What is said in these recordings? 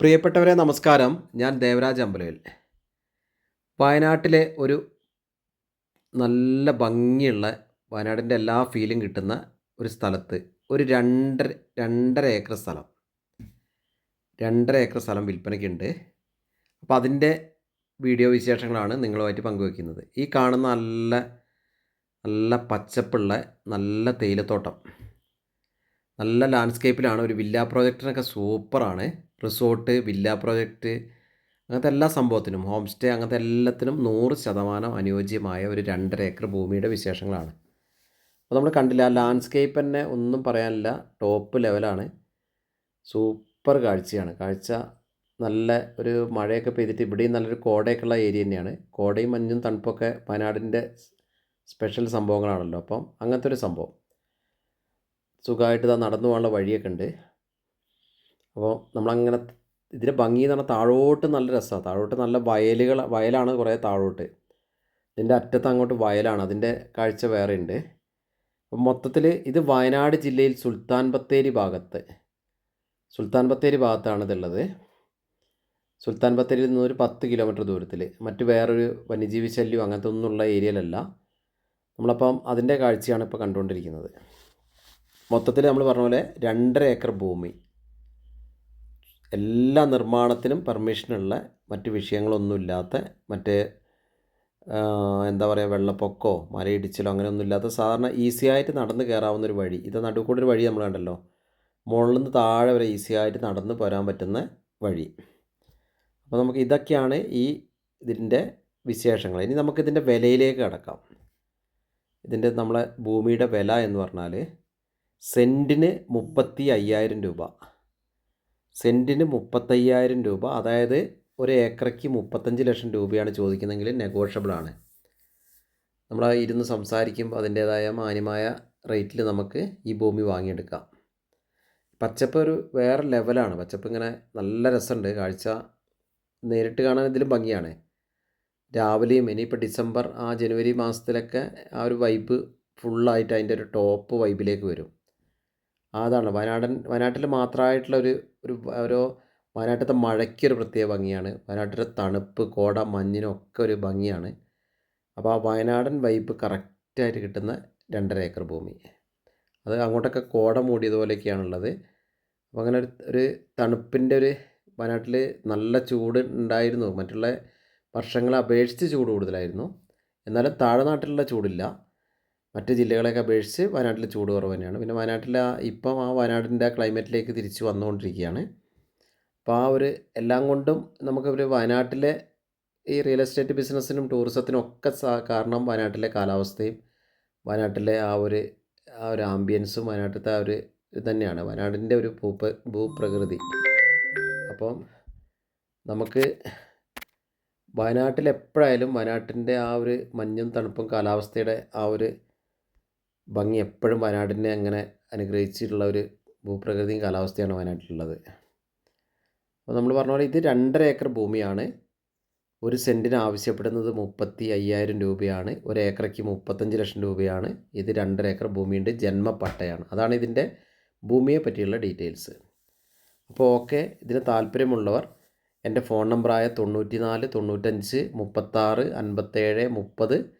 പ്രിയപ്പെട്ടവരെ നമസ്കാരം. ഞാൻ ദേവരാജ് അമ്പലയിൽ വയനാട്ടിലെ ഒരു നല്ല ഭംഗിയുള്ള വയനാടിന്റെ എല്ലാ ഫീലും കിട്ടുന്ന ഒരു സ്ഥലത്ത് ഒരു രണ്ടര രണ്ടര ഏക്കർ സ്ഥലം. രണ്ടര ഏക്കർ സ്ഥലം വിൽപ്പനയ്ക്കുണ്ട്. അപ്പോൾ അതിന്റെ വീഡിയോ വിശേഷങ്ങളാണ് നിങ്ങളുമായിട്ട് പങ്കുവയ്ക്കുന്നത്. ഈ കാണുന്ന നല്ല നല്ല പച്ചപ്പുള്ള നല്ല തേയിലത്തോട്ടം. നല്ല ലാൻഡ്സ്കേപ്പിലാണ് ഒരു വില്ല പ്രോജക്റ്റിനൊക്കെ സൂപ്പറാണ് റിസോർട്ട് വില്ല പ്രൊജക്റ്റ് അങ്ങനത്തെ എല്ലാ സംഭവത്തിനും ഹോം സ്റ്റേ അങ്ങനത്തെ എല്ലാത്തിനും നൂറ് ശതമാനം അനുയോജ്യമായ ഒരു രണ്ടര ഏക്കർ ഭൂമിയുടെ വിശേഷങ്ങളാണ്. അപ്പോൾ നമ്മൾ കണ്ടില്ല ലാൻഡ്സ്കേപ്പ് തന്നെ ഒന്നും പറയാനില്ല ടോപ്പ് ലെവലാണ് സൂപ്പർ കാഴ്ചയാണ്. കാഴ്ച നല്ല ഒരു മഴയൊക്കെ പെയ്തിട്ട് ഇവിടെയും നല്ലൊരു കോടയൊക്കെയുള്ള ഏരിയ തന്നെയാണ്. കോടയും മഞ്ഞും തണുപ്പൊക്കെ വയനാടിന്റെ സ്പെഷ്യൽ സംഭവങ്ങളാണല്ലോ. അപ്പം അങ്ങനത്തെ ഒരു സംഭവം. സുഖമായിട്ട് ഇതാ നടന്നു പോകാനുള്ള വഴിയൊക്കെ ഉണ്ട്. അപ്പോൾ നമ്മളങ്ങനെ ഇതിന്റെ ഭംഗി എന്ന് പറഞ്ഞാൽ താഴോട്ട് നല്ല രസമാണ് താഴോട്ട് നല്ല വയലുകൾ വയലാണ് കുറേ താഴോട്ട്. ഇതിന്റെ അറ്റത്ത് അങ്ങോട്ട് വയലാണ്. അതിന്റെ കാഴ്ച വേറെ ഉണ്ട് അപ്പം മൊത്തത്തിൽ ഇത് വയനാട് ജില്ലയിൽ സുൽത്താൻ ബത്തേരി ഭാഗത്ത്. സുൽത്താൻ ബത്തേരി ഭാഗത്താണ് ഇതുള്ളത്. സുൽത്താൻ ബത്തേരിയിൽ നിന്ന് ഒരു പത്ത് കിലോമീറ്റർ ദൂരത്തിൽ മറ്റ് വേറൊരു വന്യജീവി ശല്യം അങ്ങനത്തെ ഒന്നുമുള്ള ഏരിയയിലല്ല. നമ്മളപ്പം അതിന്റെ കാഴ്ചയാണ് ഇപ്പോൾ കണ്ടുകൊണ്ടിരിക്കുന്നത്. മൊത്തത്തിൽ നമ്മൾ പറഞ്ഞ പോലെ രണ്ടര ഏക്കർ ഭൂമി. എല്ലാ നിർമ്മാണത്തിനും പെർമിഷനുള്ള മറ്റ് വിഷയങ്ങളൊന്നുമില്ലാത്ത മറ്റ് എന്താ പറയുക വെള്ളപ്പൊക്കമോ മലയിടിച്ചിലോ അങ്ങനെയൊന്നും ഇല്ലാത്ത സാധാരണ ഈസി ആയിട്ട് നടന്ന് കയറാവുന്ന ഒരു വഴി. ഇത് നടുക്കൂടെ ഒരു വഴി നമ്മൾ കണ്ടല്ലോ. മുകളിൽ നിന്ന് താഴെ വരെ ഈസി ആയിട്ട് നടന്ന് പോരാൻ പറ്റുന്ന വഴി. അപ്പോൾ നമുക്ക് ഇതൊക്കെയാണ് ഈ ഇതിന്റെ വിശേഷങ്ങൾ. ഇനി നമുക്കിതിന്റെ വിലയിലേക്ക് കടക്കാം. ഇതിന്റെ നമ്മളെ ഭൂമിയുടെ വില എന്ന് പറഞ്ഞാൽ സെന്റിന് മുപ്പത്തി അയ്യായിരം രൂപ. സെന്റിന് മുപ്പത്തയ്യായിരം രൂപ അതായത് ഒരു ഏക്കറയ്ക്ക് മുപ്പത്തഞ്ച് ലക്ഷം രൂപയാണ് ചോദിക്കുന്നതെങ്കിൽ നെഗോഷ്യബിൾ ആണ്. നമ്മൾ ഇരുന്ന് സംസാരിക്കുമ്പോൾ അതിന്റേതായ മാന്യമായ റേറ്റിൽ നമുക്ക് ഈ ഭൂമി വാങ്ങിയെടുക്കാം. പച്ചപ്പ് ഒരു വേറെ ലെവലാണ് പച്ചപ്പ് ഇങ്ങനെ നല്ല രസമുണ്ട്. കാഴ്ച നേരിട്ട് കാണാൻ ഇതിലും ഭംഗിയാണ്. രാവിലെയും ഇനിയിപ്പോൾ ഡിസംബർ ആ ജനുവരി മാസത്തിലൊക്കെ ആ ഒരു വൈബ് ഫുള്ളായിട്ട് അതിന്റെ ഒരു ടോപ്പ് വൈബിലേക്ക് വരും. അതാണ് വയനാടൻ വയനാട്ടിൽ മാത്രമായിട്ടുള്ള ഒരു ഓരോ വയനാട്ടിലത്തെ മഴയ്ക്ക് ഒരു പ്രത്യേക ഭംഗിയാണ്. വയനാട്ടിലെ തണുപ്പ് കോട മഞ്ഞിനൊക്കെ ഒരു ഭംഗിയാണ്. അപ്പോൾ ആ വയനാടൻ വൈബ് കറക്റ്റായിട്ട് കിട്ടുന്ന രണ്ടര ഏക്കർ ഭൂമി. അത് അങ്ങോട്ടൊക്കെ കോട മൂടിയതുപോലെയൊക്കെയാണുള്ളത്. അപ്പോൾ അങ്ങനെ ഒരു ഒരു തണുപ്പിന്റെ ഒരു വയനാട്ടിൽ നല്ല ചൂട് ഉണ്ടായിരുന്നു. മറ്റുള്ള വർഷങ്ങളെ അപേക്ഷിച്ച് ചൂട് കൂടുതലായിരുന്നു. എന്നാലും താഴെ നാട്ടിലുള്ള ചൂടില്ല. മറ്റ് ജില്ലകളെയൊക്കെ അപേക്ഷിച്ച് വയനാട്ടിൽ ചൂട് കുറവ് തന്നെയാണ് പിന്നെ വയനാട്ടിൽ ഇപ്പം ആ വയനാടിന്റെ ക്ലൈമറ്റിലേക്ക് തിരിച്ച് വന്നുകൊണ്ടിരിക്കുകയാണ്. അപ്പോൾ ആ ഒരു എല്ലാം കൊണ്ടും നമുക്ക് ഒരു വയനാട്ടിലെ ഈ റിയൽ എസ്റ്റേറ്റ് ബിസിനസ്സിനും ടൂറിസത്തിനും ഒക്കെ കാരണം വയനാട്ടിലെ കാലാവസ്ഥയും വയനാട്ടിലെ ആ ഒരു ആ ഒരു ആംബിയൻസും വയനാട്ടിലത്തെ ആ ഒരു തന്നെയാണ്. വയനാടിന്റെ ഒരു ഭൂപ ഭൂപ്രകൃതി. അപ്പം നമുക്ക് വയനാട്ടിൽ എപ്പോഴായാലും വയനാട്ടിന്റെ ആ ഒരു മഞ്ഞും തണുപ്പും കാലാവസ്ഥയുടെ ആ ഒരു ഭംഗി എപ്പോഴും വയനാടിനെ അങ്ങനെ അനുഗ്രഹിച്ചിട്ടുള്ള ഒരു ഭൂപ്രകൃതിയും കാലാവസ്ഥയാണ് വയനാട്ടിലുള്ളത്. അപ്പോൾ നമ്മൾ പറഞ്ഞ പോലെ ഇത് രണ്ടര ഏക്കർ ഭൂമിയാണ്. ഒരു സെന്റിന് ആവശ്യപ്പെടുന്നത് മുപ്പത്തി അയ്യായിരം രൂപയാണ്. ഒരു ഏക്കറയ്ക്ക് മുപ്പത്തഞ്ച് ലക്ഷം രൂപയാണ്. ഇത് രണ്ടര ഏക്കർ ഭൂമിയുടെ ജന്മപ്പട്ടയാണ്. അതാണ് ഇതിന്റെ ഭൂമിയെ പറ്റിയുള്ള ഡീറ്റെയിൽസ്. അപ്പോൾ ഓക്കെ ഇതിന് താല്പര്യമുള്ളവർ എന്റെ ഫോൺ നമ്പറായ തൊണ്ണൂറ്റി നാല് തൊണ്ണൂറ്റഞ്ച് മുപ്പത്താറ് അൻപത്തേഴ് മുപ്പത്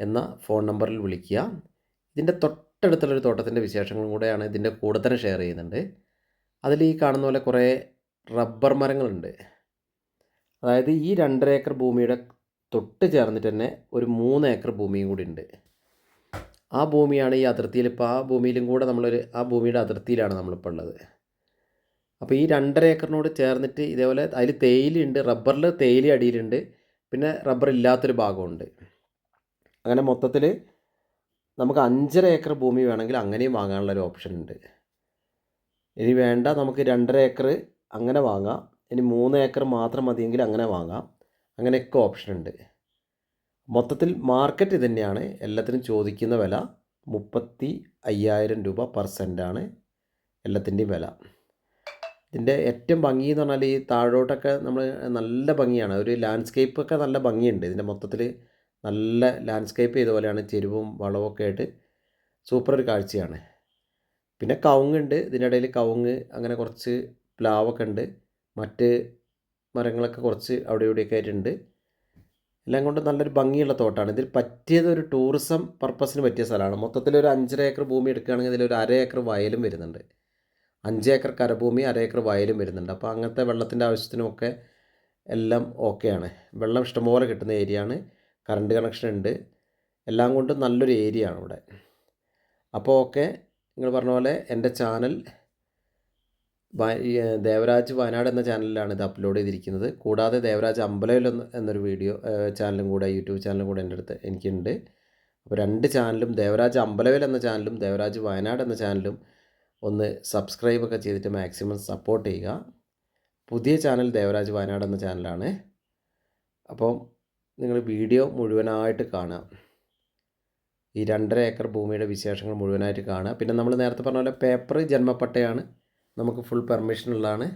എന്ന ഫോൺ നമ്പറിൽ വിളിക്കുക. ഇതിന്റെ തൊട്ടടുത്തുള്ളൊരു തോട്ടത്തിന്റെ വിശേഷങ്ങളും കൂടെയാണ് ഇതിന്റെ കൂടെ തന്നെ ഷെയർ ചെയ്യുന്നുണ്ട്. അതിൽ ഈ കാണുന്ന പോലെ കുറേ റബ്ബർ മരങ്ങളുണ്ട്. അതായത് ഈ രണ്ടര ഏക്കർ ഭൂമിയുടെ തൊട്ട് ചേർന്നിട്ട് തന്നെ ഒരു മൂന്ന് ഏക്കർ ഭൂമിയും കൂടി ഉണ്ട്. ആ ഭൂമിയാണ് ഈ അതിർത്തിയിൽ ഇപ്പോൾ ആ ഭൂമിയിലും കൂടെ നമ്മളൊരു ആ ഭൂമിയുടെ അതിർത്തിയിലാണ് നമ്മളിപ്പോൾ ഉള്ളത്. അപ്പോൾ ഈ രണ്ടര ഏക്കറിനോട് ചേർന്നിട്ട് ഇതേപോലെ അതിൽ തേയിലുണ്ട് റബ്ബറിൽ തേയില അടിയിലുണ്ട് പിന്നെ റബ്ബർ ഇല്ലാത്തൊരു ഭാഗമുണ്ട്. അങ്ങനെ മൊത്തത്തിൽ നമുക്ക് അഞ്ചര ഏക്കർ ഭൂമി വേണമെങ്കിൽ അങ്ങനെയും വാങ്ങാനുള്ള ഒരു ഓപ്ഷൻ ഉണ്ട്. ഇനി വേണ്ട നമുക്ക് രണ്ടര ഏക്കർ അങ്ങനെ വാങ്ങാം. ഇനി മൂന്ന് ഏക്കർ മാത്രം മതിയെങ്കിൽ അങ്ങനെ വാങ്ങാം. അങ്ങനെയൊക്കെ ഓപ്ഷൻ ഉണ്ട്. മൊത്തത്തിൽ മാർക്കറ്റ് തന്നെയാണ് എല്ലാത്തിനും ചോദിക്കുന്ന വില മുപ്പത്തി അയ്യായിരം രൂപ പെർ സെന്റാണ് എല്ലാത്തിന്റെയും വില. ഇതിന്റെ ഏറ്റവും ഭംഗി എന്ന് പറഞ്ഞാൽ ഈ താഴോട്ടൊക്കെ നമ്മൾ നല്ല ഭംഗിയാണ്. ഒരു ലാൻഡ്സ്കേപ്പ് ഒക്കെ നല്ല ഭംഗിയുണ്ട്. ഇതിന്റെ മൊത്തത്തിൽ നല്ല ലാൻഡ്സ്കേപ്പ് ചെയ്ത പോലെയാണ് ചെരുവും വളവൊക്കെ ആയിട്ട് സൂപ്പർ ഒരു കാഴ്ചയാണ്. പിന്നെ കവുങ്ങുണ്ട് ഇതിന്റെ ഇടയിൽ കവുങ്ങ് അങ്ങനെ കുറച്ച് പ്ലാവൊക്കെ ഉണ്ട്. മറ്റ് മരങ്ങളൊക്കെ കുറച്ച് അവിടെ ഇവിടെയൊക്കെ ആയിട്ടുണ്ട് എല്ലാം കൊണ്ട് നല്ലൊരു ഭംഗിയുള്ള തോട്ടമാണ് ഇതിൽ പറ്റിയത് ഒരു ടൂറിസം പർപ്പസിന് പറ്റിയ സ്ഥലമാണ്. മൊത്തത്തിൽ ഒരു അഞ്ചര ഏക്കർ ഭൂമി എടുക്കുകയാണെങ്കിൽ ഒരു അര ഏക്കർ വയലും വരുന്നുണ്ട്. അഞ്ച് ഏക്കർ കരഭൂമി അര ഏക്കർ വയലും വരുന്നുണ്ട്. അപ്പോൾ അങ്ങനത്തെ വെള്ളത്തിന്റെ ആവശ്യത്തിനുമൊക്കെ എല്ലാം ഓക്കെയാണ് വെള്ളം ഇഷ്ടംപോലെ കിട്ടുന്ന ഏരിയ ആണ്. കറണ്ട് കണക്ഷൻ ഉണ്ട് എല്ലാം കൊണ്ടും നല്ലൊരു ഏരിയ ആണ് ഇവിടെ. അപ്പോൾ ഓക്കെ നിങ്ങൾ പറഞ്ഞ പോലെ എന്റെ ചാനൽ ദേവരാജ് വയനാട് എന്ന ചാനലിലാണ് ഇത് അപ്ലോഡ് ചെയ്തിരിക്കുന്നത്. കൂടാതെ ദേവരാജ് അമ്പലയിൽ എന്ന എന്നൊരു വീഡിയോ ചാനലും കൂടെ യൂട്യൂബ് ചാനലും കൂടെ എന്റെ അടുത്ത് എനിക്കുണ്ട്. അപ്പോൾ രണ്ട് ചാനലും ദേവരാജ് അമ്പലവേൽ എന്ന ചാനലും ദേവരാജ് വയനാട് എന്ന ചാനലും ഒന്ന് സബ്സ്ക്രൈബ് ഒക്കെ ചെയ്തിട്ട് മാക്സിമം സപ്പോർട്ട് ചെയ്യുക. പുതിയ ചാനൽ ദേവരാജ് വയനാട് എന്ന ചാനലാണ്. അപ്പോൾ നിങ്ങൾ വീഡിയോ മുഴുവനായിട്ട് കാണുക. ഈ രണ്ടര ഏക്കർ ഭൂമിയുടെ വിശേഷങ്ങൾ മുഴുവനായിട്ട് കാണുക. പിന്നെ നമ്മൾ നേരത്തെ പറഞ്ഞ പോലെ പേപ്പർ ജന്മപ്പട്ടയാണ്. നമുക്ക് ഫുൾ പെർമിഷൻ ഉള്ളതാണ്.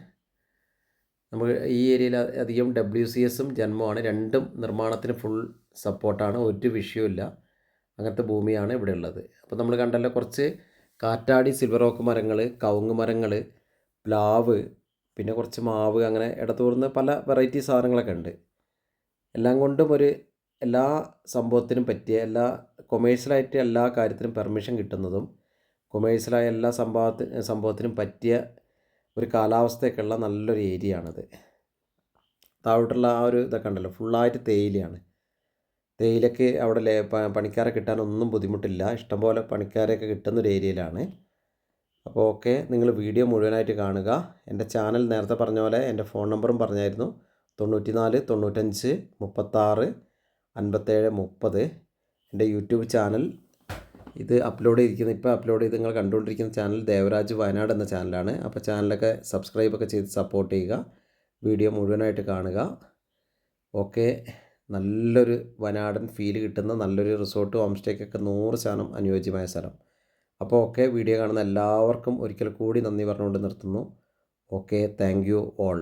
നമുക്ക് ഈ ഏരിയയിൽ അധികം ഡബ്ല്യു സി എസും ജന്മമാണ് രണ്ടും നിർമ്മാണത്തിന് ഫുൾ സപ്പോർട്ടാണ് ഒരു വിഷയമില്ല അങ്ങനത്തെ ഭൂമിയാണ് ഇവിടെ ഉള്ളത്. അപ്പോൾ നമ്മൾ കണ്ടല്ലോ കുറച്ച് കാറ്റാടി സിൽവർ ഓക്ക് മരങ്ങൾ കവുങ്ങ് മരങ്ങൾ പ്ലാവ് പിന്നെ കുറച്ച് മാവ് അങ്ങനെ ഇടത്തൂർന്ന് പല വെറൈറ്റി സാധനങ്ങളൊക്കെ ഉണ്ട്. എല്ലാം കൊണ്ടും ഒരു എല്ലാ സംഭവത്തിനും പറ്റിയ എല്ലാ കൊമേഴ്സ്യലായിട്ട് എല്ലാ കാര്യത്തിനും പെർമിഷൻ കിട്ടുന്നതും കൊമേഴ്സ്യലായ എല്ലാ സംഭവത്തി സംഭവത്തിനും പറ്റിയ ഒരു കാലാവസ്ഥയൊക്കെയുള്ള നല്ലൊരു ഏരിയ ആണത് താഴോട്ടുള്ള ആ ഒരു ഇതൊക്കെ ഉണ്ടല്ലോ ഫുള്ളായിട്ട് തേയിലയാണ്. തേയിലയ്ക്ക് അവിടെ ലേ പണിക്കാരെ കിട്ടാനൊന്നും ബുദ്ധിമുട്ടില്ല. ഇഷ്ടംപോലെ പണിക്കാരെയൊക്കെ കിട്ടുന്നൊരു ഏരിയയിലാണ്. അപ്പോൾ ഓക്കെ നിങ്ങൾ വീഡിയോ മുഴുവനായിട്ട് കാണുക. എന്റെ ചാനൽ നേരത്തെ പറഞ്ഞ പോലെ എന്റെ ഫോൺ നമ്പറും പറഞ്ഞായിരുന്നു. തൊണ്ണൂറ്റി നാല് തൊണ്ണൂറ്റഞ്ച് മുപ്പത്താറ് അൻപത്തേഴ് മുപ്പത്. എന്റെ യൂട്യൂബ് ചാനൽ ഇത് അപ്ലോഡ് ചെയ്തിരിക്കുന്ന ഇപ്പോൾ അപ്ലോഡ് ചെയ്ത് നിങ്ങൾ കണ്ടുകൊണ്ടിരിക്കുന്ന ചാനൽ ദേവരാജ് വയനാട് എന്ന ചാനലാണ്. അപ്പോൾ ചാനലൊക്കെ സബ്സ്ക്രൈബൊക്കെ ചെയ്ത് സപ്പോർട്ട് ചെയ്യുക. വീഡിയോ മുഴുവനായിട്ട് കാണുക. ഓക്കെ. നല്ലൊരു വയനാടൻ ഫീൽ കിട്ടുന്ന നല്ലൊരു റിസോർട്ട് ഹോം സ്റ്റേക്കൊക്കെ നൂറ് ശതമാനം അനുയോജ്യമായ സ്ഥലം. അപ്പോൾ ഓക്കെ. വീഡിയോ കാണുന്ന എല്ലാവർക്കും ഒരിക്കൽ കൂടി നന്ദി പറഞ്ഞുകൊണ്ട് നിർത്തുന്നു. ഓക്കെ. Thank you all.